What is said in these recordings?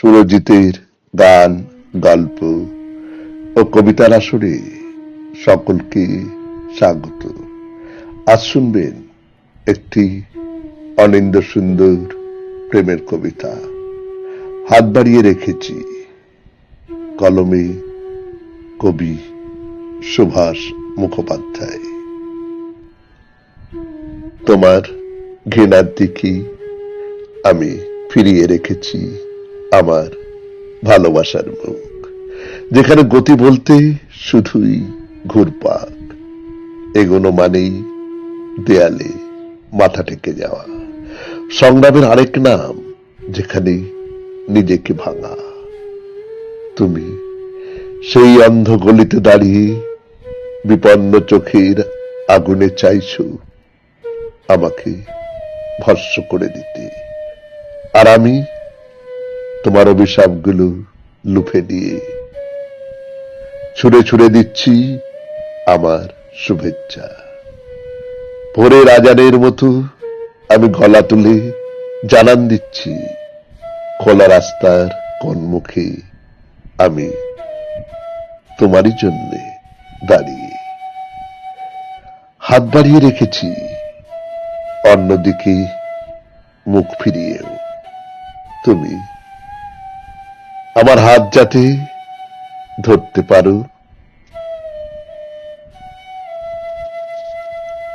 সুরজিতের গান, গল্প ও কবিতার আসরে সকলকে স্বাগত। আজ শুনবেন একটি অনিন্দ সুন্দর প্রেমের কবিতা। হাত বাড়িয়ে রেখেছি কলমে কবি সুভাষ মুখোপাধ্যায়। তোমার ঘৃণার দিকে আমি ফিরিয়ে রেখেছি আমার ভালোবাসার মুখ, যেখানে গতি বলতে শুধুই ঘুরপাক। এগোনো মানেই দেয়ালে মাথা টেকে যাওয়া। সংগ্রামের আরেক নাম যেখানে নিজেকে ভাঙা। তুমি সেই অন্ধ গলিতে দাঁড়িয়ে বিপন্ন চোখের আগুনে চাইছো আমাকে ভস্য করে দিতে। আর আমি তোমার অভিশাপগুলো লুফে দিয়ে ছুড়ে ছুড়ে দিচ্ছি আমার শুভেচ্ছা। ভোরের আজানের মতো আমি গলা তুলে জানান দিচ্ছি, খোলা রাস্তার কোন মুখে আমি তোমারই জন্যে দাঁড়িয়ে। হাত বাড়িয়ে রেখেছি, অন্যদিকে মুখ ফিরিয়েও। তুমি আমার হাত যাতে ধরতে পারো।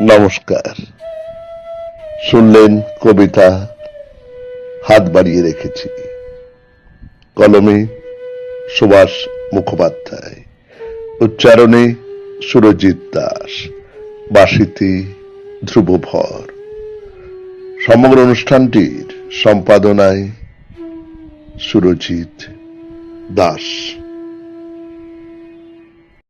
নমস্কার। শুনলেন কবিতা হাত বাড়িয়ে রেখেছি। কলমে সুভাষ মুখোপাধ্যায়। উচ্চারণে সুরজিৎ দাস। বাসিতে ধ্রুব ভর সমগ্র অনুষ্ঠানটির সম্পাদনায় সুরজিৎ দাস